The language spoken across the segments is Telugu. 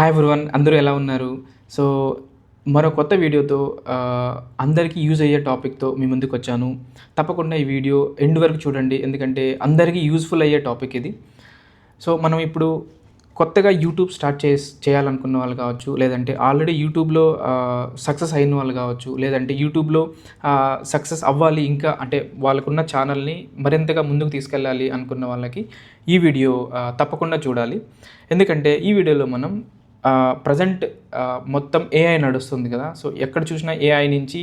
హాయ్ ఎవ్రీవన్ అందరూ ఎలా ఉన్నారు? సో మరో కొత్త వీడియోతో అందరికీ యూజ్ అయ్యే టాపిక్తో మీ ముందుకు వచ్చాను. తప్పకుండా ఈ వీడియో ఎండ్ వరకు చూడండి ఎందుకంటే అందరికీ యూజ్ఫుల్ అయ్యే టాపిక్ ఇది. సో మనం ఇప్పుడు కొత్తగా యూట్యూబ్ స్టార్ట్ చే చేయాలనుకున్న వాళ్ళు కావచ్చు లేదంటే ఆల్రెడీ యూట్యూబ్లో సక్సెస్ అయిన వాళ్ళు కావచ్చు లేదంటే యూట్యూబ్లో సక్సెస్ అవ్వాలి ఇంకా అంటే వాళ్ళకున్న ఛానల్ని మరింతగా ముందుకు తీసుకెళ్ళాలి అనుకున్న వాళ్ళకి ఈ వీడియో తప్పకుండా చూడాలి. ఎందుకంటే ఈ వీడియోలో మనం ప్రజెంట్ మొత్తం ఏఐ నడుస్తుంది కదా. సో ఎక్కడ చూసినా ఏఐ నుంచి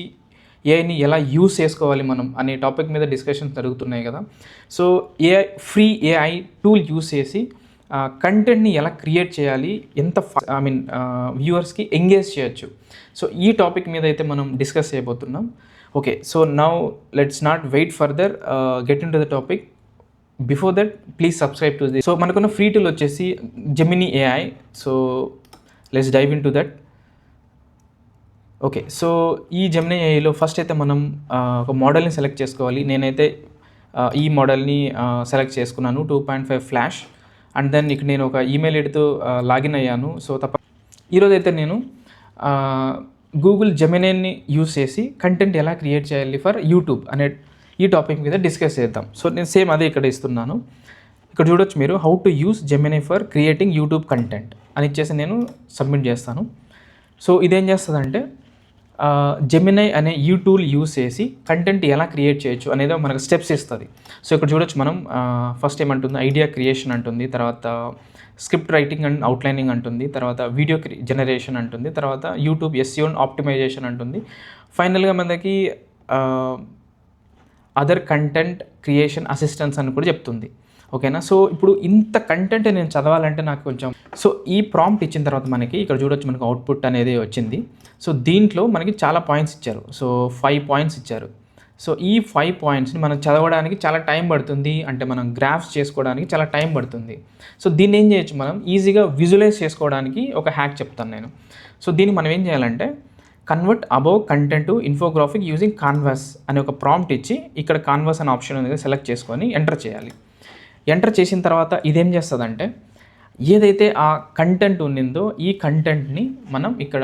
ఏఐని ఎలా యూస్ చేసుకోవాలి మనం అనే టాపిక్ మీద డిస్కషన్స్ జరుగుతున్నాయి కదా. So AI free AI tool use చేసి కంటెంట్ని ఎలా క్రియేట్ చేయాలి ఎంత ఐ మీన్ వ్యూవర్స్కి ఎంగేజ్ చేయొచ్చు. సో ఈ టాపిక్ మీద అయితే మనం డిస్కస్ చేయబోతున్నాం. Okay so now let's not wait further get in to the topic. Before that please subscribe to the so మనకున్న ఫ్రీ టూల్ వచ్చేసి Gemini AI so let's dive in to that okay so ఈ జెమినీ ఏఐలో ఫస్ట్ అయితే మనం ఒక మోడల్ని సెలెక్ట్ చేసుకోవాలి. నేనైతే ఈ మోడల్ని సెలెక్ట్ చేసుకున్నాను two point five flash and then ఇక్కడ నేను ఒక ఈమెయిల్ ఎడుతూ లాగిన్ అయ్యాను. సో తప్ప ఈరోజు అయితే నేను గూగుల్ జెమినేని యూస్ చేసి కంటెంట్ ఎలా క్రియేట్ చేయాలి ఫర్ యూట్యూబ్ అనే ఈ టాపిక్ మీద డిస్కస్ చేద్దాం. సో నేను సేమ్ అదే ఇక్కడ ఇస్తున్నాను. ఇక్కడ చూడొచ్చు మీరు how to use Gemini for creating YouTube content అని ఇచ్చేసి నేను సబ్మిట్ చేస్తాను. సో ఇదేం చేస్తుందంటే జెమినై అనే యూ టూల్ యూస్ చేసి కంటెంట్ ఎలా క్రియేట్ చేయొచ్చు అనేది మనకు స్టెప్స్ ఇస్తుంది. సో ఇక్కడ చూడొచ్చు మనం ఫస్ట్ ఏమంటుంది? ఐడియా క్రియేషన్ అంటుంది తర్వాత స్క్రిప్ట్ రైటింగ్ అండ్ అవుట్లైనింగ్ అంటుంది తర్వాత వీడియో జనరేషన్ అంటుంది తర్వాత యూట్యూబ్ ఎస్సీఓన్ ఆప్టిమైజేషన్ అంటుంది. ఫైనల్గా మనకి అదర్ కంటెంట్ క్రియేషన్ అసిస్టెన్స్ అని కూడా చెప్తుంది. ఓకేనా? సో ఇప్పుడు ఇంత కంటెంట్ నేను చదవాలంటే నాకు కొంచెం సో ఈ ప్రాంప్ట్ ఇచ్చిన తర్వాత మనకి ఇక్కడ చూడొచ్చు మనకు అవుట్పుట్ అనేది వచ్చింది. సో దీంట్లో మనకి చాలా పాయింట్స్ ఇచ్చారు. సో ఫైవ్ పాయింట్స్ ఇచ్చారు. సో ఈ ఫైవ్ పాయింట్స్ని మనం చదవడానికి చాలా టైం పడుతుంది. అంటే మనం గ్రాఫ్స్ చేసుకోవడానికి చాలా టైం పడుతుంది. సో దీన్ని ఏం చేయొచ్చు మనం? ఈజీగా విజువలైజ్ చేసుకోవడానికి ఒక హ్యాక్ చెప్తాను నేను. సో దీన్ని మనం ఏం చేయాలంటే convert above content infographic using canvas అనే ఒక ప్రాంప్ట్ ఇచ్చి ఇక్కడ కాన్వాస్ అనే ఆప్షన్ ఉంది సెలెక్ట్ చేసుకొని ఎంటర్ చేయాలి. ఎంటర్ చేసిన తర్వాత ఇదేం చేస్తుందంటే ఏదైతే ఆ కంటెంట్ ఉండిందో ఈ కంటెంట్ని మనం ఇక్కడ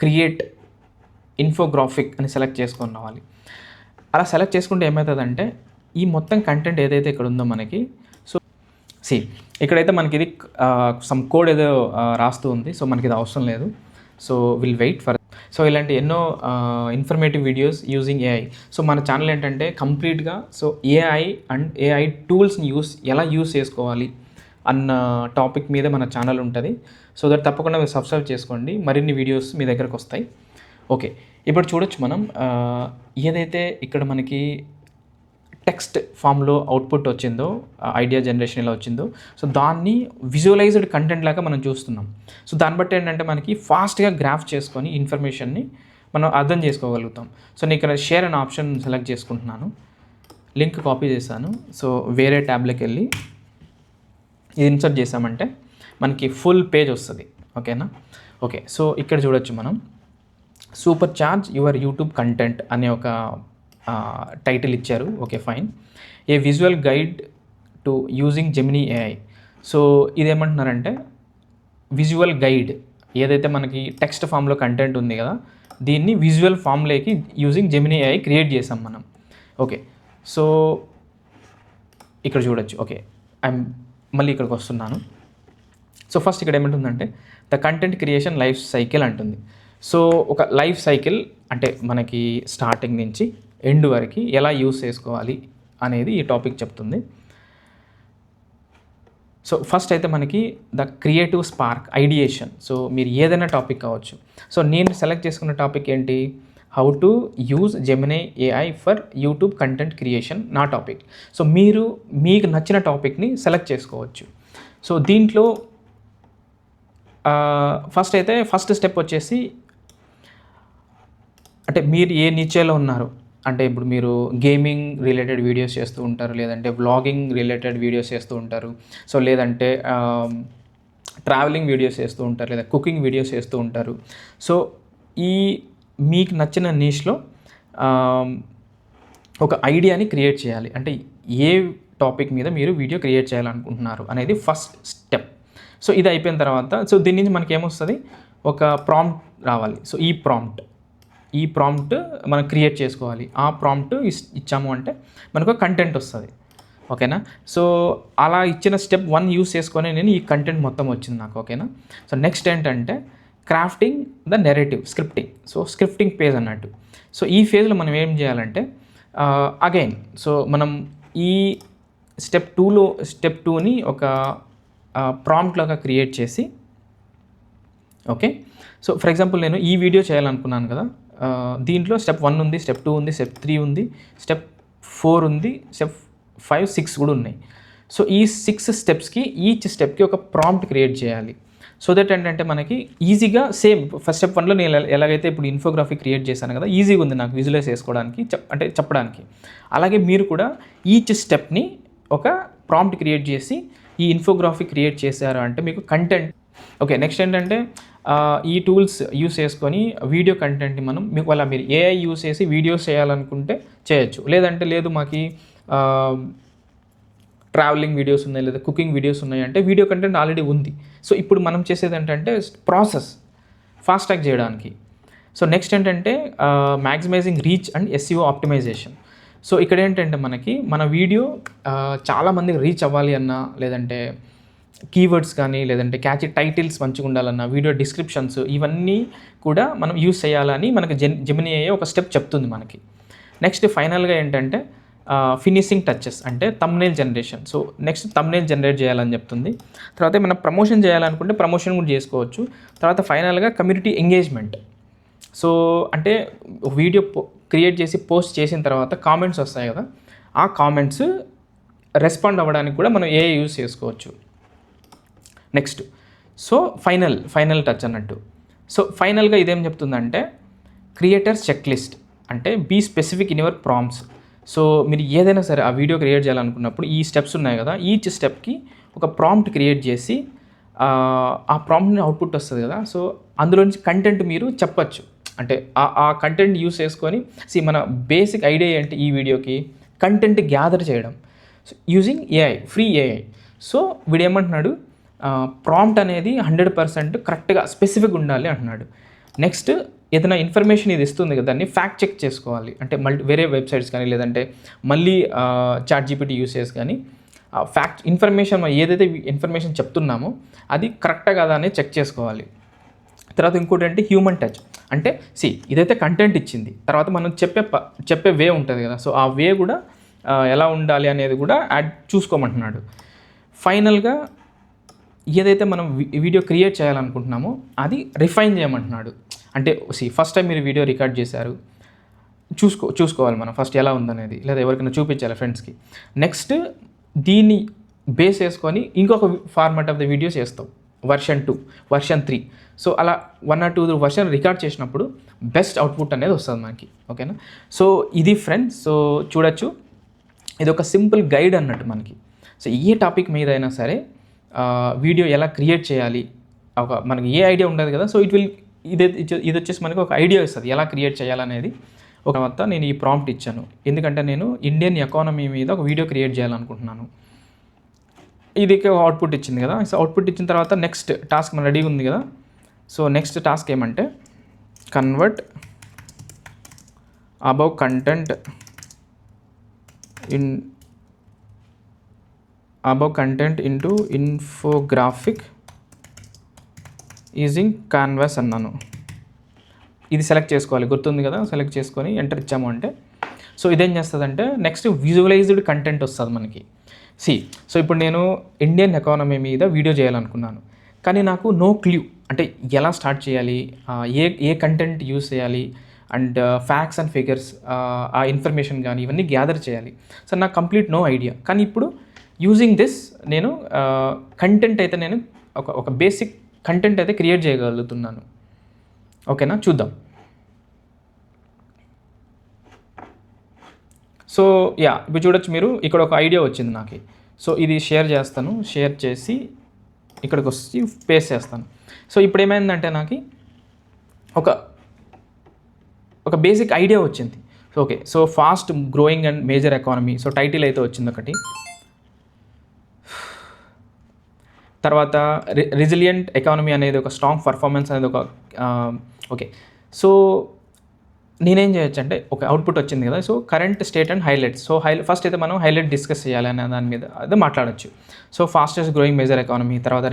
క్రియేట్ ఇన్ఫోగ్రాఫిక్ అని సెలెక్ట్ చేసుకొని రావాలి. అలా సెలెక్ట్ చేసుకుంటే ఏమవుతుందంటే ఈ మొత్తం కంటెంట్ ఏదైతే ఇక్కడ ఉందో మనకి సో సి ఇక్కడైతే మనకి ఇది సమ్ కోడ్ ఏదో రాస్తూ ఉంది సో మనకి ఇది అవసరం లేదు. So will wait for so ఇలాంటి ఎన్నో informative videos using AI so మన ఛానల్ ఏంటంటే కంప్లీట్గా సో ఏఐ అండ్ ఏఐ టూల్స్ని యూస్ ఎలా యూస్ చేసుకోవాలి అన్న టాపిక్ మీద మన ఛానల్ ఉంటుంది. సో దట్ తప్పకుండా మీరు సబ్స్క్రైబ్ చేసుకోండి. మరిన్ని వీడియోస్ మీ దగ్గరకు వస్తాయి. ఓకే ఇప్పుడు చూడొచ్చు మనం ఏదైతే ఇక్కడ మనకి టెక్స్ట్ ఫామ్లో అవుట్పుట్ వచ్చిందో ఐడియా జనరేషన్ ఎలా వచ్చిందో. సో దాన్ని విజువలైజ్డ్ కంటెంట్ లాగా మనం చూస్తున్నాం. సో దాన్ని బట్టి ఏంటంటే మనకి ఫాస్ట్గా గ్రాఫ్ చేసుకొని ఇన్ఫర్మేషన్ని మనం అర్థం చేసుకోగలుగుతాం. సో నేను ఇక్కడ షేర్ అనే ఆప్షన్ సెలెక్ట్ చేసుకుంటున్నాను. లింక్ కాపీ చేశాను. సో వేరే ట్యాబ్లోకి వెళ్ళి ఇది ఇన్సర్ట్ చేసామంటే మనకి ఫుల్ పేజ్ వస్తుంది. ఓకేనా ఓకే సో ఇక్కడ చూడొచ్చు మనం. Supercharge your YouTube content అనే ఒక టైటిల్ ఇచ్చారు. Okay fine a visual guide to using Gemini AI so ఇదేమంటున్నారంటే visual guide ఏదైతే మనకి టెక్స్ట్ ఫామ్లో కంటెంట్ ఉంది కదా దీన్ని విజువల్ ఫామ్లోకి యూజింగ్ జెమినీ ఏఐ క్రియేట్ చేసాం మనం. ఓకే సో ఇక్కడ చూడొచ్చు. ఓకే ఐమ్ మళ్ళీ ఇక్కడికి వస్తున్నాను. సో ఫస్ట్ ఇక్కడ ఏమంటుందంటే the content creation life cycle అంటుంది. సో ఒక లైఫ్ సైకిల్ అంటే మనకి స్టార్టింగ్ నుంచి ఎండ్ వరకు ఎలా యూస్ చేసుకోవాలి అనేది ఈ టాపిక్ చెప్తుంది. సో ఫస్ట్ అయితే మనకి the creative spark ideation. So మీరు ఏదైనా టాపిక్ కావచ్చు. సో నేను సెలెక్ట్ చేసుకున్న టాపిక్ ఏంటి? How to use Gemini AI for YouTube content creation నా టాపిక్. సో మీరు మీకు నచ్చిన టాపిక్ని సెలెక్ట్ చేసుకోవచ్చు. సో దీంట్లో ఫస్ట్ అయితే ఫస్ట్ స్టెప్ వచ్చేసి అంటే మీరు ఏ నిచ్చేలో ఉన్నారు? అంటే ఇప్పుడు మీరు గేమింగ్ రిలేటెడ్ వీడియోస్ చేస్తూ ఉంటారు లేదంటే వ్లాగింగ్ రిలేటెడ్ వీడియోస్ చేస్తూ ఉంటారు. సో లేదంటే ట్రావెలింగ్ వీడియోస్ చేస్తూ ఉంటారు లేదా కుకింగ్ వీడియోస్ చేస్తూ ఉంటారు. సో ఈ మీకు నచ్చిన నీష్లో ఒక ఐడియాని క్రియేట్ చేయాలి. అంటే ఏ టాపిక్ మీద మీరు వీడియో క్రియేట్ చేయాలనుకుంటున్నారు అనేది ఫస్ట్ స్టెప్ సో ఇది అయిపోయిన తర్వాత సో దీని నుంచి మనకి ఏమొస్తుంది ఒక ప్రాంప్ట్ రావాలి. సో ఈ ప్రాంప్ట్ ఈ ప్రాంప్ట్ మనం క్రియేట్ చేసుకోవాలి. ఆ ప్రాంప్ట్ ఇచ్చాము అంటే మనకు కంటెంట్ వస్తుంది. ఓకేనా? సో అలా ఇచ్చిన స్టెప్ వన్ యూస్ చేసుకొని నేను ఈ కంటెంట్ మొత్తం వచ్చింది నాకు ఓకేనా? సో నెక్స్ట్ ఏంటంటే crafting the narrative scripting so scripting phase అన్నట్టు. సో ఈ ఫేజ్లో మనం ఏం చేయాలంటే అగైన్ సో మనం ఈ స్టెప్ టూలో స్టెప్ టూని ఒక ప్రాంప్ట్ లాగా క్రియేట్ చేసి ఓకే? సో ఫర్ ఎగ్జాంపుల్ నేను ఈ వీడియో చేయాలనుకున్నాను కదా దీంట్లో స్టెప్ వన్ ఉంది స్టెప్ టూ ఉంది స్టెప్ త్రీ ఉంది స్టెప్ ఫోర్ ఉంది స్టెప్ ఫైవ్ సిక్స్ కూడా ఉన్నాయి. సో ఈ సిక్స్ స్టెప్స్కి ఈచ్ స్టెప్కి ఒక ప్రాంప్ట్ క్రియేట్ చేయాలి. సో దట్ ఏంటంటే మనకి ఈజీగా సేమ్ ఫస్ట్ స్టెప్ వన్లో నేను ఎలా- ఎలాగైతే ఇప్పుడు ఇన్ఫోగ్రఫీ క్రియేట్ చేశాను కదా ఈజీగా ఉంది నాకు విజువలైజ్ చేసుకోవడానికి చెప్ అంటే చెప్పడానికి. అలాగే మీరు కూడా ఈచ్ స్టెప్ని ఒక ప్రాంప్ట్ క్రియేట్ చేసి ఈ ఇన్ఫోగ్రఫీ క్రియేట్ చేశారు అంటే మీకు కంటెంట్ ఓకే నెక్స్ట్ ఏంటంటే ఈ టూల్స్ యూస్ చేసుకొని వీడియో కంటెంట్ని మనం మీకు అలా మీరు ఏఐ యూస్ చేసి వీడియోస్ చేయాలనుకుంటే చేయొచ్చు. లేదంటే లేదు మాకు ట్రావెలింగ్ వీడియోస్ ఉన్నాయి లేదా కుకింగ్ వీడియోస్ ఉన్నాయి అంటే వీడియో కంటెంట్ ఆల్రెడీ ఉంది. సో ఇప్పుడు మనం చేసేది ఏంటంటే ప్రాసెస్ ఫాస్ట్ ట్రాక్ చేయడానికి. సో నెక్స్ట్ ఏంటంటే maximizing reach and SEO optimization. So ఇక్కడ ఏంటంటే మనకి మన వీడియో చాలామందికి రీచ్ అవ్వాలి అన్నా లేదంటే కీవర్డ్స్ కానీ లేదంటే క్యాచ్ టైటిల్స్ మంచిగా ఉండాలన్నా వీడియో డిస్క్రిప్షన్స్ ఇవన్నీ కూడా మనం యూస్ చేయాలని మనకి జెన్ జెమిని అయ్యే ఒక స్టెప్ చెప్తుంది మనకి. నెక్స్ట్ ఫైనల్గా ఏంటంటే ఫినిషింగ్ టచెస్ అంటే thumbnail generation so next thumbnail generate చేయాలని చెప్తుంది. తర్వాత మనం ప్రమోషన్ చేయాలనుకుంటే ప్రమోషన్ కూడా చేసుకోవచ్చు. తర్వాత ఫైనల్గా కమ్యూనిటీ ఎంగేజ్మెంట్ సో అంటే వీడియో క్రియేట్ చేసి పోస్ట్ చేసిన తర్వాత కామెంట్స్ వస్తాయి కదా ఆ కామెంట్స్ రెస్పాండ్ అవ్వడానికి కూడా మనం ఏ యూస్ చేసుకోవచ్చు. Next. So final final touch అన్నట్టు. సో ఫైనల్గా ఇదేం చెప్తుందంటే క్రియేటర్స్ చెక్ లిస్ట్ అంటే be specific in your prompts so మీరు ఏదైనా సరే ఆ వీడియో క్రియేట్ చేయాలనుకున్నప్పుడు ఈ స్టెప్స్ ఉన్నాయి కదా ఈచ్ స్టెప్కి ఒక ప్రాంప్ట్ క్రియేట్ చేసి ఆ, ప్రాంప్ట్ని అవుట్పుట్ వస్తుంది కదా. సో అందులో నుంచి కంటెంట్ మీరు చెప్పచ్చు. అంటే ఆ ఆ కంటెంట్ యూస్ చేసుకొని సి మన బేసిక్ ఐడియా ఏంటి ఈ వీడియోకి? కంటెంట్ గ్యాదర్ చేయడం. Using AI free AI. So వీడు ఏమంటున్నాడు ప్రాంప్ట్ అనేది హండ్రెడ్ పర్సెంట్ కరెక్ట్గా స్పెసిఫిక్ ఉండాలి అంటున్నాడు. నెక్స్ట్ ఏదైనా ఇన్ఫర్మేషన్ ఇది ఇస్తుంది కదా దాన్ని ఫ్యాక్ట్ చెక్ చేసుకోవాలి. అంటే మల్టీ వేరే వెబ్సైట్స్ కానీ లేదంటే మళ్ళీ చాట్ జీపీటీ యూస్ చేసి కానీ ఫ్యాక్ట్ ఇన్ఫర్మేషన్ ఏదైతే ఇన్ఫర్మేషన్ చెప్తున్నామో అది కరెక్టా కదా అనేది చెక్ చేసుకోవాలి. తర్వాత ఇంకోటి అంటే హ్యూమన్ టచ్ అంటే సి ఇదైతే కంటెంట్ ఇచ్చింది తర్వాత మనం చెప్పే ప- చెప్పే వే ఉంటుంది కదా సో ఆ వే కూడా ఎలా ఉండాలి అనేది కూడా యాడ్ చూసుకోమంటున్నాడు. ఫైనల్గా ఏదైతే మనం వీడియో క్రియేట్ చేయాలనుకుంటున్నామో అది రిఫైన్ చేయమంటున్నాడు. అంటే సి ఫస్ట్ టైం మీరు వీడియో రికార్డ్ చేశారు చూసుకో చూసుకోవాలి మనం ఫస్ట్ ఎలా ఉందనేది లేదా ఎవరికైనా చూపించాలి ఫ్రెండ్స్కి. నెక్స్ట్ దీన్ని బేస్ చేసుకొని ఇంకొక ఫార్మాట్ ఆఫ్ ద వీడియో చేస్తాం. Version two version three. So అలా one or two version record చేసినప్పుడు బెస్ట్ అవుట్పుట్ అనేది వస్తుంది మనకి. ఓకేనా? సో ఇది ఫ్రెండ్స్ సో చూడొచ్చు. ఇది ఒక సింపుల్ గైడ్ అన్నట్టు మనకి. సో ఏ టాపిక్ మీద అయినా సరే వీడియో ఎలా క్రియేట్ చేయాలి? ఒక మనకి ఏ ఐడియా ఉండదు కదా సో ఇట్ విల్ ఇది ఇది వచ్చేసి మనకి ఒక ఐడియా ఇస్తుంది ఎలా క్రియేట్ చేయాలనేది. ఒక తర్వాత నేను ఈ ప్రాంప్ట్ ఇచ్చాను. ఎందుకంటే నేను ఇండియన్ ఎకానమీ మీద ఒక వీడియో క్రియేట్ చేయాలనుకుంటున్నాను. ఇది అవుట్పుట్ ఇచ్చింది కదా సో అవుట్పుట్ ఇచ్చిన తర్వాత నెక్స్ట్ టాస్క్ మన రెడీగా ఉంది కదా. సో నెక్స్ట్ టాస్క్ ఏమంటే convert above content in above content into infographic using canvas అన్నాను. ఇది సెలెక్ట్ చేసుకోవాలి. గుర్తుంది కదా? సెలెక్ట్ చేసుకొని ఎంటర్ ఇచ్చాము అంటే. సో ఇదేం చేస్తుందంటే నెక్స్ట్ విజువలైజ్డ్ కంటెంట్ వస్తుంది మనకి. సి సో ఇప్పుడు నేను ఇండియన్ ఎకానమీ మీద వీడియో చేయాలనుకున్నాను. కానీ నాకు నో క్లూ అంటే ఎలా స్టార్ట్ చేయాలి? ఏ ఏ కంటెంట్ యూస్ చేయాలి? అండ్ ఫ్యాక్ట్స్ అండ్ ఫిగర్స్ ఆ ఇన్ఫర్మేషన్ కానీ ఇవన్నీ గ్యాదర్ చేయాలి. సో నాకు కంప్లీట్ నో ఐడియా కానీ ఇప్పుడు యూజింగ్ దిస్ నేను కంటెంట్ అయితే నేను ఒక ఒక బేసిక్ కంటెంట్ అయితే క్రియేట్ చేయగలుగుతున్నాను. ఓకేనా? చూద్దాం. సో యా ఇప్పుడు చూడొచ్చు మీరు ఇక్కడ ఒక ఐడియా వచ్చింది నాకు. సో ఇది షేర్ చేస్తాను. షేర్ చేసి ఇక్కడికి వచ్చి పేస్ట్ చేస్తాను. సో ఇప్పుడు ఏమైందంటే నాకు ఒక ఒక బేసిక్ ఐడియా వచ్చింది. So okay so fast growing and major economy so title అయితే వచ్చింది ఒకటి. తర్వాత రిజిలియంట్ ఎకానమీ అనేది ఒక స్ట్రాంగ్ పర్ఫార్మెన్స్ అనేది ఒక ఓకే సో నేనేం చేయొచ్చు అంటే ఒక అవుట్పుట్ వచ్చింది కదా so current state and highlights so high first అయితే మనం హైలైట్ డిస్కస్ చేయాలి అనే దాని మీద అదే మాట్లాడచ్చు. So fastest growing major economy తర్వాత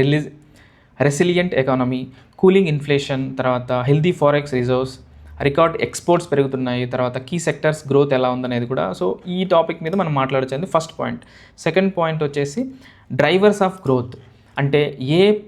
release resilient economy cooling inflation తర్వాత healthy forex reserves record exports పెరుగుతున్నాయి తర్వాత కీ సెక్టర్స్ గ్రోత్ ఎలా ఉందనేది కూడా. సో ఈ టాపిక్ మీద మనం మాట్లాడొచ్చింది ఫస్ట్ పాయింట్ సెకండ్ పాయింట్ వచ్చేసి డ్రైవర్స్ ఆఫ్ గ్రోత్ అంటే ఏ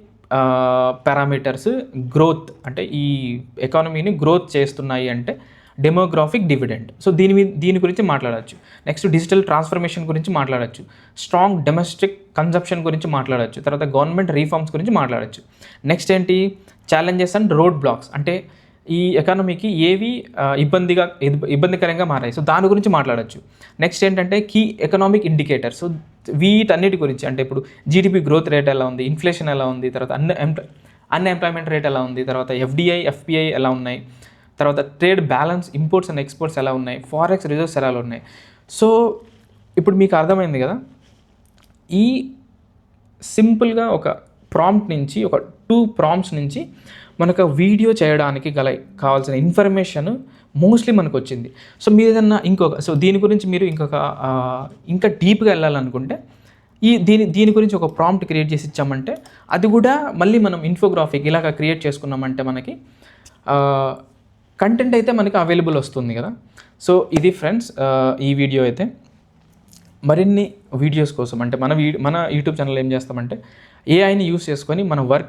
పారామీటర్స్ గ్రోత్ అంటే ఈ ఎకానమీని గ్రోత్ చేస్తున్నాయి అంటే డెమోగ్రాఫిక్ డివిడెండ్ సో దీని మీద దీని గురించి మాట్లాడచ్చు. నెక్స్ట్ డిజిటల్ ట్రాన్స్ఫర్మేషన్ గురించి మాట్లాడచ్చు. స్ట్రాంగ్ డొమెస్టిక్ కన్జప్షన్ గురించి మాట్లాడచ్చు. తర్వాత గవర్నమెంట్ రీఫార్మ్స్ గురించి మాట్లాడచ్చు. నెక్స్ట్ ఏంటి? ఛాలెంజెస్ అండ్ రోడ్ బ్లాక్స్ అంటే ఈ ఎకానమీకి ఏవి ఇబ్బందిగా ఇబ్బందికరంగా మారాయి. సో దాని గురించి మాట్లాడచ్చు. నెక్స్ట్ ఏంటంటే కీ ఎకనామిక్ ఇండికేటర్స్ సో వీటన్నిటి గురించి అంటే ఇప్పుడు జీడిపి గ్రోత్ రేట్ ఎలా ఉంది ఇన్ఫ్లేషన్ ఎలా ఉంది తర్వాత అన్ అన్ఎంప్లాయ్మెంట్ రేట్ ఎలా ఉంది తర్వాత ఎఫ్డిఐ ఎఫ్పిఐ ఎలా ఉన్నాయి తర్వాత trade balance imports and exports ఎలా ఉన్నాయి ఫారెక్స్ రిజర్వ్స్ ఎలా ఉన్నాయి. సో ఇప్పుడు మీకు అర్థమైంది కదా? ఈ సింపుల్గా ఒక ప్రాంప్ట్ నుంచి ఒక టూ ప్రాంప్ట్స్ నుంచి మనకు వీడియో చేయడానికి గల కావాల్సిన ఇన్ఫర్మేషన్ మోస్ట్లీ మనకు వచ్చింది. సో మీరు ఏదన్నా ఇంకొక సో దీని గురించి మీరు ఇంకొక ఇంకా డీప్గా వెళ్ళాలనుకుంటే ఈ దీని దీని గురించి ఒక ప్రాంప్ట్ క్రియేట్ చేసి ఇచ్చామంటే అది కూడా మళ్ళీ మనం ఇన్ఫోగ్రాఫిక్ ఇలాగ క్రియేట్ చేసుకున్నామంటే మనకి కంటెంట్ అయితే మనకి అవైలబుల్ వస్తుంది కదా. సో ఇది ఫ్రెండ్స్ ఈ వీడియో అయితే. మరిన్ని వీడియోస్ కోసం అంటే మన వీ మన యూట్యూబ్ ఛానల్ ఏం చేస్తామంటే ఏఐని యూస్ చేసుకొని మన వర్క్